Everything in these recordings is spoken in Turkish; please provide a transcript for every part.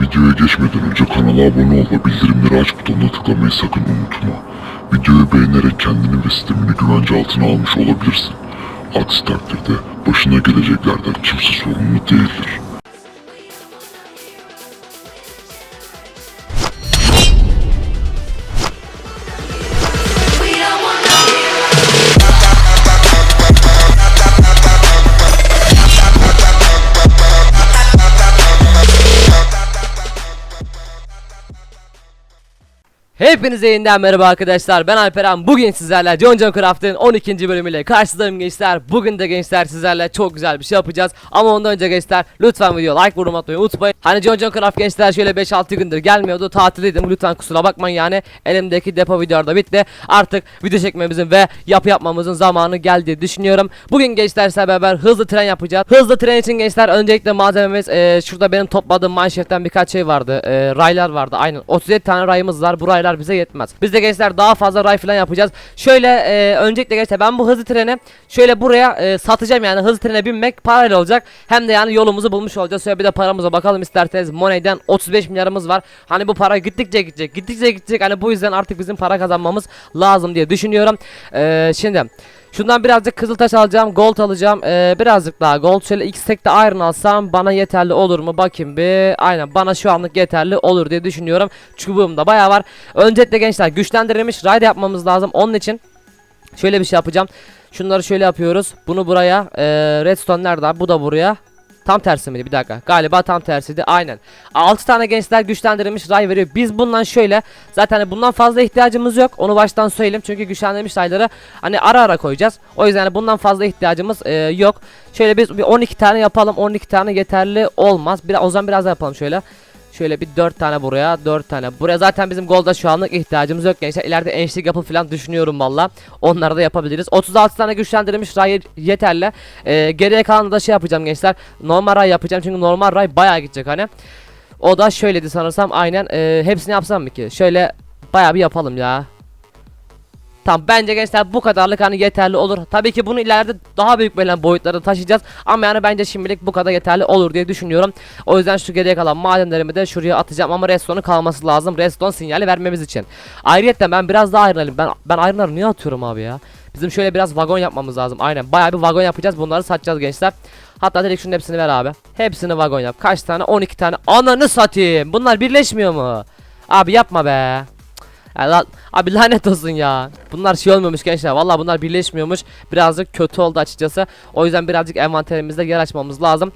Videoya geçmeden önce kanala abone ol ve bildirimleri aç butonuna tıklamayı sakın unutma. Videoyu beğenerek kendini ve sistemini güvence altına almış olabilirsin. Aksi takdirde başına geleceklerden kimse sorumlu değildir. Hepinize yeniden merhaba arkadaşlar. Ben Alperen. Bugün sizlerle John John Craft'ın 12. bölümüyle karşınızdayım gençler. Bugün de gençler sizlerle çok güzel bir şey yapacağız. Ama ondan önce gençler lütfen video like yorum atmayı unutmayın. Hani John John Craft gençler şöyle 5-6 gündür gelmiyordu. Tatildeydim. Lütfen kusura bakmayın yani. Elimdeki depo videoda bitti. Artık video çekmemizin ve yapı yapmamızın zamanı geldi düşünüyorum. Bugün gençler sizlerle beraber hızlı tren yapacağız. Hızlı tren için gençler öncelikle malzememiz e, Şurada benim topladığım mineshaft'ten birkaç şey vardı. E, Raylar vardı. Aynen. 37 tane rayımız var. Bu raylar bize yetmez. Biz de gençler daha fazla ray falan yapacağız. Şöyle e, öncelikle gençler ben bu hızlı treni Şöyle buraya e, satacağım yani. Hızlı trene binmek parayla olacak. Hem de yani yolumuzu bulmuş olacağız. Şöyle bir de paramıza bakalım isterseniz. Money'den 35 milyarımız var. Hani bu para gittikçe gidecek gittikçe gidecek. Hani bu yüzden artık bizim para kazanmamız lazım diye düşünüyorum. E, Şimdi Şundan birazcık kızıl taş alacağım, gold alacağım. Ee, birazcık daha gold. Şöyle stack de iron alsam bana yeterli olur mu? Bakayım bir. Aynen bana şu anlık yeterli olur diye düşünüyorum. Çubuğum da bayağı var. Öncelikle gençler güçlendirilmiş raid yapmamız lazım. Onun için şöyle bir şey yapacağım. Şunları şöyle yapıyoruz. Bunu buraya. Ee, redstone nerede? Bu da buraya. Tam tersi miydi? Bir dakika. Galiba tam tersiydi. Aynen. 6 tane gençler güçlendirilmiş ray veriyor. Biz bundan şöyle zaten bundan fazla ihtiyacımız yok. Onu baştan söyleyeyim. Çünkü güçlendirilmiş rayları hani ara ara koyacağız. O yüzden hani bundan fazla ihtiyacımız e, yok. Şöyle biz bir 12 tane yapalım. 12 tane yeterli olmaz. Biraz o zaman biraz daha yapalım şöyle. Şöyle bir 4 tane buraya 4 tane buraya. Zaten bizim golda şu anlık ihtiyacımız yok gençler. İleride enişlik yapı falan düşünüyorum valla. Onları da yapabiliriz. 36 tane güçlendirilmiş ray yeterli. Ee, geriye kalanı da şey yapacağım gençler. Normal ray yapacağım çünkü normal ray bayağı gidecek hani. O da şöyleydi sanırsam aynen. Ee, hepsini yapsam mı ki? Şöyle bayağı bir yapalım ya Tamam bence gençler bu kadarlık hani yeterli olur. Tabii ki bunu ileride daha büyük böyle boyutlara taşıyacağız. Ama yani bence şimdilik bu kadar yeterli olur diye düşünüyorum. O yüzden şu geriye kalan madenlerimi de şuraya atacağım ama redstone'un kalması lazım. Redstone sinyali vermemiz için. Ayrıca ben biraz daha ayrılayım. Ben ben ayrıları niye atıyorum abi ya? Bizim şöyle biraz vagon yapmamız lazım. Aynen bayağı bir vagon yapacağız. Bunları satacağız gençler. Hatta direkt şunun hepsini ver abi. Hepsini vagon yap. Kaç tane? 12 tane. Ananı satayım. Bunlar birleşmiyor mu? Abi yapma be. Ya lan- abi lanet olsun ya. Bunlar şey olmuyormuş gençler. Vallahi bunlar birleşmiyormuş. Birazcık kötü oldu açıkçası. O yüzden birazcık envanterimizde yer açmamız lazım.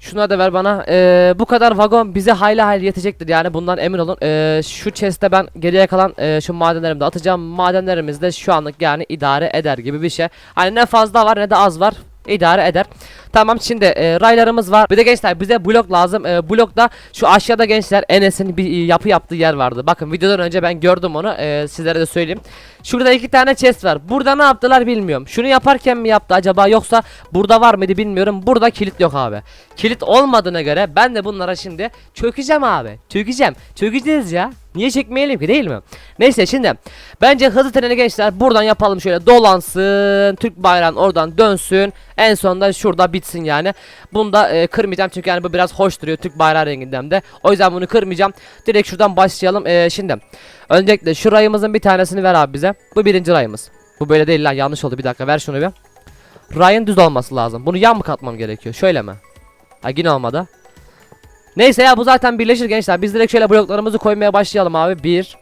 Şuna da ver bana. Ee, bu kadar vagon bize hayli hayli yetecektir yani bundan emin olun. Ee, şu chest'te ben geriye kalan e, şu madenlerimi de atacağım. Madenlerimiz de şu anlık yani idare eder gibi bir şey. Hani ne fazla var ne de az var. İdare eder. Tamam şimdi e, raylarımız var. Bir de gençler bize blok lazım. E, blokta şu aşağıda gençler Enes'in bir e, yapı yaptığı yer vardı. Bakın videodan önce ben gördüm onu. E, sizlere de söyleyeyim. Şurada iki tane chest var. Burada ne yaptılar bilmiyorum. Şunu yaparken mi yaptı acaba yoksa burada var mıydı bilmiyorum. Burada kilit yok abi. Kilit olmadığına göre ben de bunlara şimdi çökeceğim abi. Çökeceğim. Çökeceğiz ya. Niye çekmeyelim ki değil mi? Neyse şimdi bence hızlı treni gençler buradan yapalım şöyle dolansın. Türk bayrağın oradan dönsün. En sonunda şurada bitsin yani. Bunu da e, kırmayacağım çünkü yani bu biraz hoş duruyor Türk bayrağı renginden de. O yüzden bunu kırmayacağım. Direkt şuradan başlayalım. E, şimdi öncelikle şu rayımızın bir tanesini ver abi bize. Bu birinci rayımız. Bu böyle değil lan yanlış oldu bir dakika ver şunu bir. Rayın düz olması lazım. Bunu yan mı katmam gerekiyor? Şöyle mi? Ha yine olmadı. Neyse ya bu zaten birleşir gençler. Biz direkt şöyle bloklarımızı koymaya başlayalım abi. 1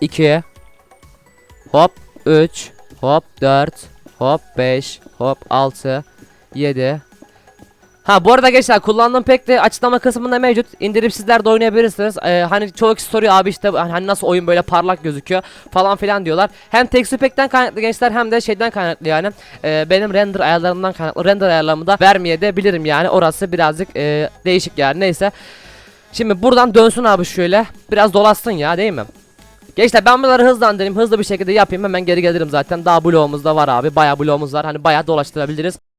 2 Hop 3 Hop 4 Hop 5 Hop 6 7 Ha bu arada gençler kullandığım pek de açıklama kısmında mevcut. İndirip sizler de oynayabilirsiniz. Ee, hani çoğu kişi soruyor abi işte hani nasıl oyun böyle parlak gözüküyor falan filan diyorlar. Hem texture pack'ten kaynaklı gençler hem de şeyden kaynaklı yani. Ee, benim render ayarlarımdan kaynaklı render ayarlarımı da vermeye de bilirim yani. Orası birazcık e, değişik yani neyse. Şimdi buradan dönsün abi şöyle. Biraz dolaşsın ya değil mi? Gençler ben bunları hızlandırayım. Hızlı bir şekilde yapayım. Hemen geri gelirim zaten. Daha bloğumuz da var abi. Bayağı bloğumuz var. Hani bayağı dolaştırabiliriz.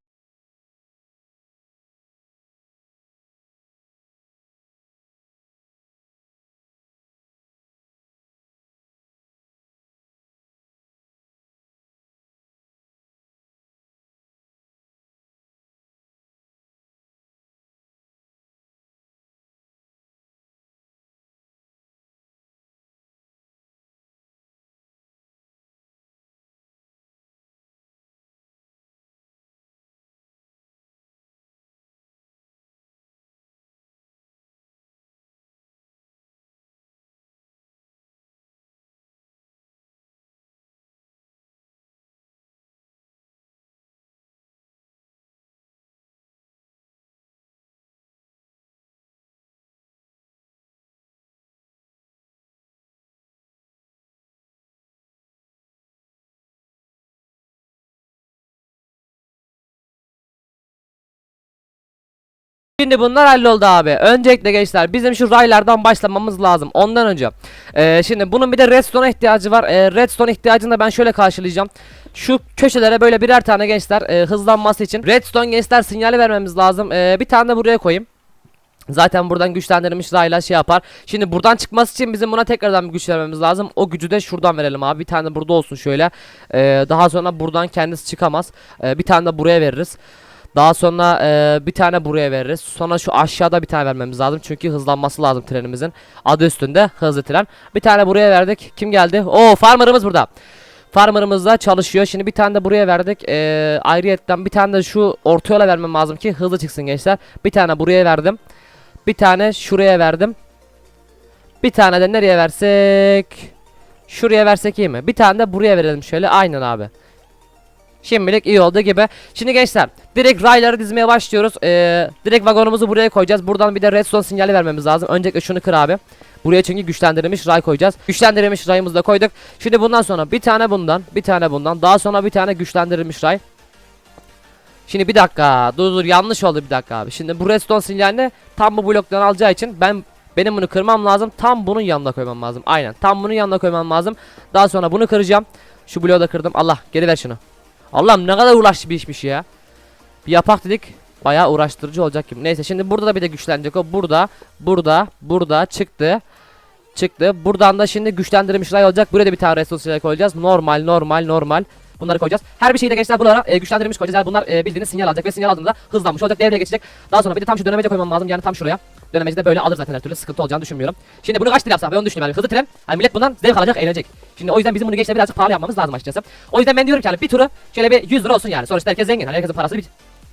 Şimdi bunlar halloldu abi. Öncelikle gençler bizim şu raylardan başlamamız lazım. Ondan önce. Ee, şimdi bunun bir de redstone'a ihtiyacı var. Ee, redstone ihtiyacını da ben şöyle karşılayacağım. Şu köşelere böyle birer tane gençler e, hızlanması için redstone gençler sinyali vermemiz lazım. Ee, bir tane de buraya koyayım. Zaten buradan güçlendirilmiş rayla şey yapar. Şimdi buradan çıkması için bizim buna tekrardan bir güç vermemiz lazım. O gücü de şuradan verelim abi. Bir tane de burada olsun şöyle. Ee, daha sonra buradan kendisi çıkamaz. Ee, bir tane de buraya veririz. Daha sonra e, bir tane buraya veririz. Sonra şu aşağıda bir tane vermemiz lazım. Çünkü hızlanması lazım trenimizin. Adı üstünde hızlı tren. Bir tane buraya verdik. Kim geldi? Oo farmerımız burada. Farmerımız da çalışıyor. Şimdi bir tane de buraya verdik. Ee, ayrıyetten bir tane de şu orta yola vermem lazım ki hızlı çıksın gençler. Bir tane buraya verdim. Bir tane şuraya verdim. Bir tane de nereye versek? Şuraya versek iyi mi? Bir tane de buraya verelim şöyle. Aynen abi. Şimdilik iyi oldu gibi. Şimdi gençler direkt rayları dizmeye başlıyoruz. Ee, direkt vagonumuzu buraya koyacağız. Buradan bir de redstone sinyali vermemiz lazım. Öncelikle şunu kır abi. Buraya çünkü güçlendirilmiş ray koyacağız. Güçlendirilmiş rayımızı da koyduk. Şimdi bundan sonra bir tane bundan, bir tane bundan, daha sonra bir tane güçlendirilmiş ray. Şimdi bir dakika. Dur dur yanlış oldu bir dakika abi. Şimdi bu redstone sinyalini tam bu bloktan alacağı için ben benim bunu kırmam lazım. Tam bunun yanına koymam lazım. Aynen. Tam bunun yanına koymam lazım. Daha sonra bunu kıracağım. Şu bloğu da kırdım. Allah geri ver şunu. Allah'ım ne kadar uğraşlı bir işmiş ya. Bir yapak dedik. Bayağı uğraştırıcı olacak gibi. Neyse şimdi burada da bir de güçlenecek o. Burada, burada, burada çıktı. Çıktı. Buradan da şimdi güçlendirilmiş ray olacak. Buraya da bir tane resosyal koyacağız. Normal, normal, normal. Bunları koyacağız. Her bir şeyi de gençler bunlara e, güçlendirilmiş koyacağız. Yani bunlar e, bildiğiniz sinyal alacak ve sinyal aldığında hızlanmış olacak. Devreye geçecek. Daha sonra bir de tam şu dönemece koymam lazım. Yani tam şuraya. Dönemeci de böyle alır zaten her türlü. Sıkıntı olacağını düşünmüyorum. Şimdi bunu kaç lira yapsak ben onu düşünüyorum. Yani hızlı tren. Hani millet bundan zevk alacak, eğlenecek. Şimdi o yüzden bizim bunu gençler birazcık pahalı yapmamız lazım açıkçası. O yüzden ben diyorum ki hani bir turu şöyle bir 100 lira olsun yani. Sonuçta herkes zengin. Hani herkesin parası bir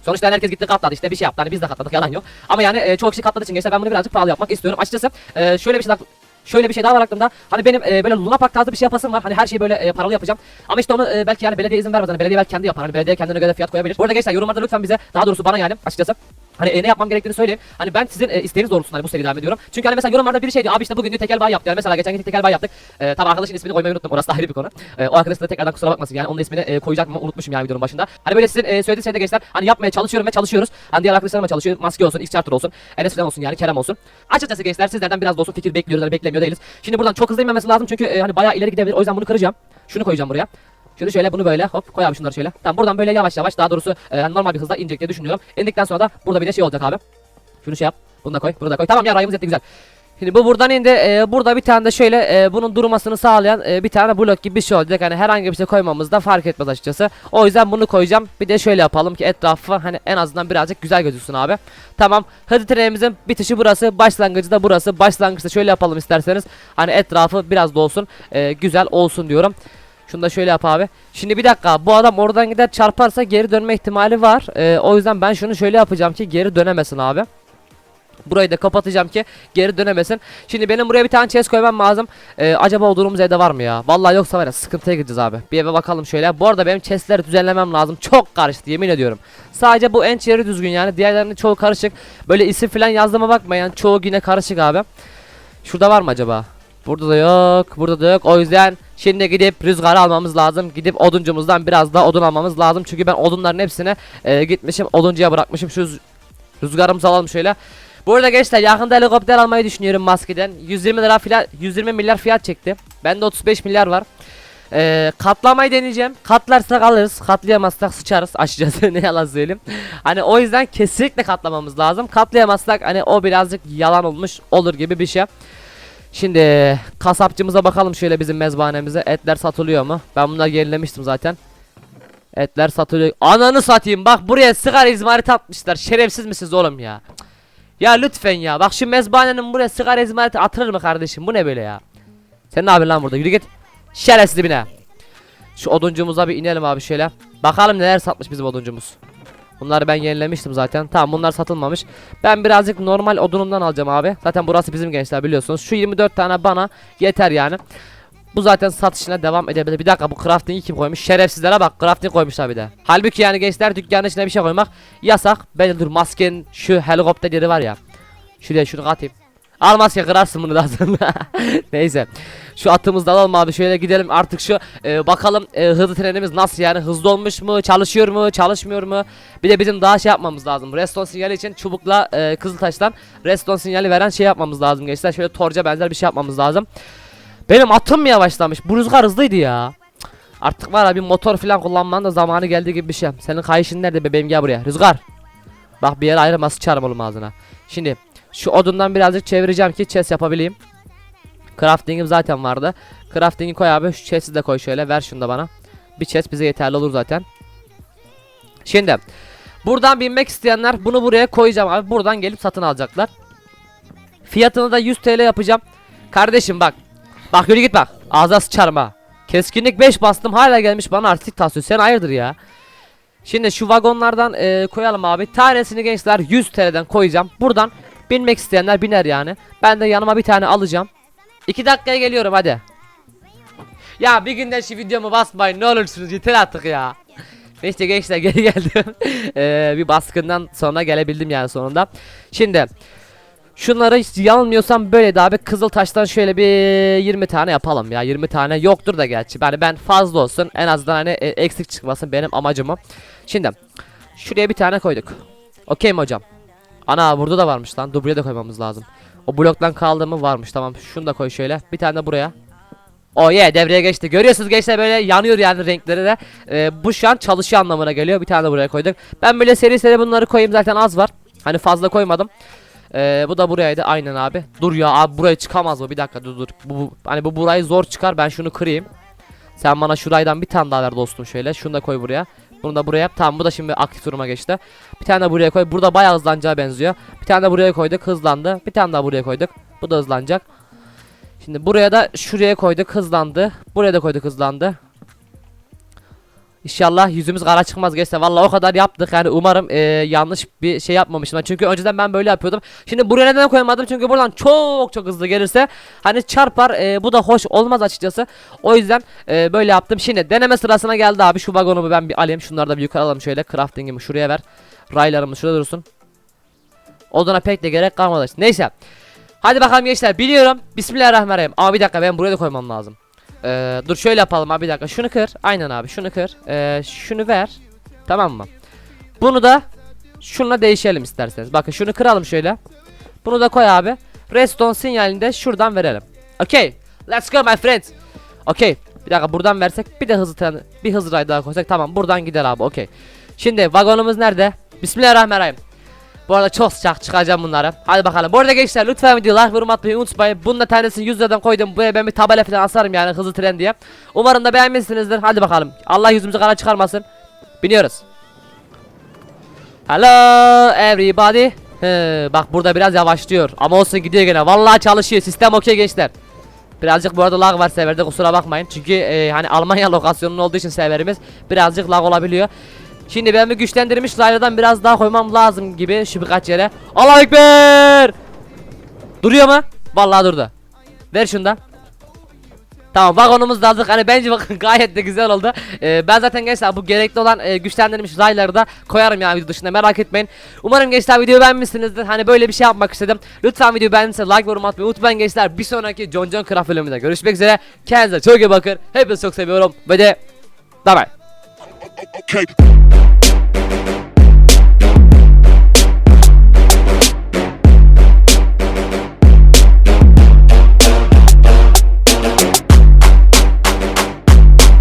Sonuçta herkes gitti katladı işte bir şey yaptı hani biz de katladık yalan yok. Ama yani e, çoğu kişi katladığı için gençler ben bunu birazcık pahalı yapmak istiyorum. Açıkçası e, şöyle bir şey daha Şöyle bir şey daha var aklımda. Hani benim e, böyle Luna Park tarzı bir şey yapasım var. Hani her şeyi böyle e, paralı yapacağım. Ama işte onu e, belki yani belediye izin vermez. Hani belediye belki kendi yapar. Hani belediye kendine göre fiyat koyabilir. Bu arada gençler yorumlarda lütfen bize daha doğrusu bana yani açıkçası Hani e, ne yapmam gerektiğini söyleyin. Hani ben sizin e, isteğiniz doğrultusunda bu seriyi devam ediyorum. Çünkü hani mesela yorumlarda biri şey diyor. Abi işte bugün diyor tekel bay yaptı. Yani mesela geçen gün tekel bay yaptık. E, tabi arkadaşın ismini koymayı unuttum. Orası da ayrı bir konu. E, o arkadaş da tekrardan kusura bakmasın. Yani onun ismini e, koyacak mı unutmuşum yani videonun başında. Hani böyle sizin e, söylediğiniz şeyde gençler hani yapmaya çalışıyorum ve çalışıyoruz. Hani diğer arkadaşlarıma çalışıyor. Maske olsun, X Charter olsun, Enes falan olsun yani Kerem olsun. Açıkçası gençler sizlerden biraz da olsun fikir bekliyoruz. Hani beklemiyor değiliz. Şimdi buradan çok hızlı inmemesi lazım çünkü e, hani bayağı ileri gidebilir. O yüzden bunu kıracağım. Şunu koyacağım buraya. Şunu şöyle bunu böyle hop koy abi şunları şöyle. Tamam buradan böyle yavaş yavaş daha doğrusu e, normal bir hızla inecek diye düşünüyorum. İndikten sonra da burada bir de şey olacak abi. Şunu şey yap. Bunu da koy. Bunu da koy. Tamam ya rayımız yetti güzel. Şimdi bu buradan indi. Ee, burada bir tane de şöyle e, bunun durmasını sağlayan e, bir tane blok gibi bir şey olacak. Hani herhangi bir şey koymamızda fark etmez açıkçası. O yüzden bunu koyacağım. Bir de şöyle yapalım ki etrafı hani en azından birazcık güzel gözüksün abi. Tamam. Hadi trenimizin bitişi burası. Başlangıcı da burası. Başlangıçta şöyle yapalım isterseniz. Hani etrafı biraz da olsun. e, güzel olsun diyorum. Şunu da şöyle yap abi. Şimdi bir dakika bu adam oradan gider çarparsa geri dönme ihtimali var. E, o yüzden ben şunu şöyle yapacağım ki geri dönemesin abi. Burayı da kapatacağım ki geri dönemesin. Şimdi benim buraya bir tane chest koymam lazım. Ee, acaba olduğumuz evde var mı ya? Vallahi yoksa var ya sıkıntıya gireceğiz abi. Bir eve bakalım şöyle. Bu arada benim chestleri düzenlemem lazım. Çok karıştı yemin ediyorum. Sadece bu en yeri düzgün yani. Diğerlerinin çoğu karışık. Böyle isim falan yazdığıma bakmayın. Çoğu yine karışık abi. Şurada var mı acaba? Burada da yok. Burada da yok. O yüzden şimdi gidip rüzgarı almamız lazım. Gidip oduncumuzdan biraz daha odun almamız lazım. Çünkü ben odunların hepsini e, gitmişim oduncuya bırakmışım. Şu rüz- rüzgarımızı alalım şöyle. Bu arada gençler yakında helikopter almayı düşünüyorum maskeden. 120 lira fiyat 120 milyar fiyat çekti. Bende 35 milyar var. Ee, katlamayı deneyeceğim. Katlarsak alırız. Katlayamazsak sıçarız açıkçası ne yalan söyleyeyim. Hani o yüzden kesinlikle katlamamız lazım. Katlayamazsak hani o birazcık yalan olmuş olur gibi bir şey. Şimdi kasapçımıza bakalım şöyle bizim mezbahanemize. Etler satılıyor mu? Ben bunları yenilemiştim zaten. Etler satılıyor. Ananı satayım bak buraya sigara izmariti atmışlar. Şerefsiz misiniz oğlum ya? Ya lütfen ya. Bak şu mezbahanenin buraya sigara izmariti atılır mı kardeşim? Bu ne böyle ya? Sen ne yapıyorsun lan burada? Yürü git. Şerefsiz dibine. Şu oduncumuza bir inelim abi şöyle. Bakalım neler satmış bizim oduncumuz. Bunları ben yenilemiştim zaten. Tamam bunlar satılmamış. Ben birazcık normal odunumdan alacağım abi. Zaten burası bizim gençler biliyorsunuz. Şu 24 tane bana yeter yani. Bu zaten satışına devam edebilir. Bir dakika bu crafting'i kim koymuş? Şerefsizlere bak crafting koymuşlar bir de. Halbuki yani gençler dükkanın içine bir şey koymak yasak. Ben dur maskenin şu helikopter yeri var ya. Şuraya şunu atayım. Almaz ki kırarsın bunu da aslında. Neyse. Şu atımızı da alalım abi şöyle gidelim. Artık şu e, bakalım e, hızlı trenimiz nasıl yani? Hızlı olmuş mu? Çalışıyor mu? Çalışmıyor mu? Bir de bizim daha şey yapmamız lazım. Reston sinyali için çubukla e, kızıltaştan reston sinyali veren şey yapmamız lazım gençler. Şöyle torca benzer bir şey yapmamız lazım. Benim atım mı yavaşlamış. Bu rüzgar hızlıydı ya. Artık var ya bir motor falan kullanmanın da zamanı geldi gibi bir şey. Senin kayışın nerede bebeğim? Gel buraya. Rüzgar. Bak bir yere ayrılma sıçarım oğlum ağzına. Şimdi şu odundan birazcık çevireceğim ki chest yapabileyim Crafting'im zaten vardı. Crafting'i koy abi. Şu chest'i de koy şöyle. Ver şunu da bana. Bir chest bize yeterli olur zaten. Şimdi buradan binmek isteyenler bunu buraya koyacağım abi. Buradan gelip satın alacaklar. Fiyatını da 100 TL yapacağım. Kardeşim bak. Bak yürü git bak. Ağza sıçarım. Keskinlik 5 bastım hala gelmiş bana artistik tasıyor. Sen hayırdır ya. Şimdi şu vagonlardan e, koyalım abi. Tanesini gençler 100 TL'den koyacağım. Buradan binmek isteyenler biner yani. Ben de yanıma bir tane alacağım. 2 dakikaya geliyorum hadi. Ya bir günden şu videomu basmayın ne olursunuz yeter artık ya. Neyse gençler geri geldim. Ee, bir baskından sonra gelebildim yani sonunda. Şimdi şunları hiç yanılmıyorsam böyleydi abi. Kızıl taştan şöyle bir 20 tane yapalım ya. 20 tane yoktur da gerçi. Yani ben fazla olsun en azından hani e, eksik çıkmasın benim amacım o. Şimdi şuraya bir tane koyduk. Okey mi hocam? Ana burada da varmış lan. Dur buraya da koymamız lazım. O bloktan kaldı mı varmış tamam. Şunu da koy şöyle. Bir tane de buraya. Oh yeah devreye geçti. Görüyorsunuz gençler böyle yanıyor yani renkleri de. Ee, bu şu an çalışıyor anlamına geliyor. Bir tane de buraya koyduk. Ben böyle seri seri bunları koyayım zaten az var. Hani fazla koymadım. Ee, bu da buraydı aynen abi. Dur ya abi buraya çıkamaz mı? Bir dakika dur dur. Bu, bu- hani bu burayı zor çıkar. Ben şunu kırayım. Sen bana şuraydan bir tane daha ver dostum şöyle. Şunu da koy buraya. Bunu da buraya yap. Tamam bu da şimdi aktif duruma geçti. Bir tane de buraya koy. Burada bayağı hızlanacağı benziyor. Bir tane de buraya koyduk. Hızlandı. Bir tane daha buraya koyduk. Bu da hızlanacak. Şimdi buraya da şuraya koyduk. Hızlandı. Buraya da koyduk. Hızlandı. İnşallah yüzümüz kara çıkmaz geçse. Vallahi o kadar yaptık. Yani umarım eee, yanlış bir şey yapmamışım. Çünkü önceden ben böyle yapıyordum. Şimdi buraya neden koymadım? Çünkü buradan çok çok hızlı gelirse hani çarpar. eee, bu da hoş olmaz açıkçası. O yüzden eee, böyle yaptım. Şimdi deneme sırasına geldi abi. Şu vagonumu ben bir alayım. Şunları da bir yukarı alalım şöyle. Crafting'imi şuraya ver. Raylarımız şurada dursun. Odana pek de gerek kalmadı. Neyse. Hadi bakalım gençler biliyorum. Bismillahirrahmanirrahim. Ama bir dakika ben buraya da koymam lazım. Ee, dur şöyle yapalım abi bir dakika. Şunu kır. Aynen abi şunu kır. Ee, şunu ver. Tamam mı? Bunu da şununla değişelim isterseniz. Bakın şunu kıralım şöyle. Bunu da koy abi. Redstone sinyalini de şuradan verelim. Okay. Let's go my friends. Okay. Bir dakika buradan versek bir de hızlı tren, bir hızlı ray daha koysak tamam buradan gider abi okay. Şimdi vagonumuz nerede? Bismillahirrahmanirrahim. Bu arada çok sıcak çıkacağım bunları. Hadi bakalım. Bu arada gençler lütfen videoyu like yorum atmayı unutmayın. Bunun da tanesini 100 liradan koydum. Buraya ben bir tabela falan asarım yani hızlı tren diye. Umarım da beğenmişsinizdir. Hadi bakalım. Allah yüzümüzü kara çıkarmasın. Biniyoruz. Hello everybody. He, bak burada biraz yavaşlıyor. Ama olsun gidiyor gene. Vallahi çalışıyor. Sistem okey gençler. Birazcık bu arada lag var serverde kusura bakmayın. Çünkü e, hani Almanya lokasyonunun olduğu için serverimiz birazcık lag olabiliyor. Şimdi ben bir güçlendirilmiş raylardan biraz daha koymam lazım gibi şu birkaç yere. Allah ekber! Duruyor mu? Vallahi durdu. Ver şundan. Tamam vagonumuz da aldık. Hani bence bakın gayet de güzel oldu. Ee, ben zaten gençler bu gerekli olan e, güçlendirilmiş rayları da koyarım ya video dışında merak etmeyin. Umarım gençler videoyu beğenmişsinizdir. Hani böyle bir şey yapmak istedim. Lütfen videoyu beğendiyseniz like ve yorum atmayı unutmayın gençler. Bir sonraki John John Craft bölümünde görüşmek üzere. Kendinize çok iyi bakın. Hepinizi çok seviyorum. Ve de bye bye. Okay.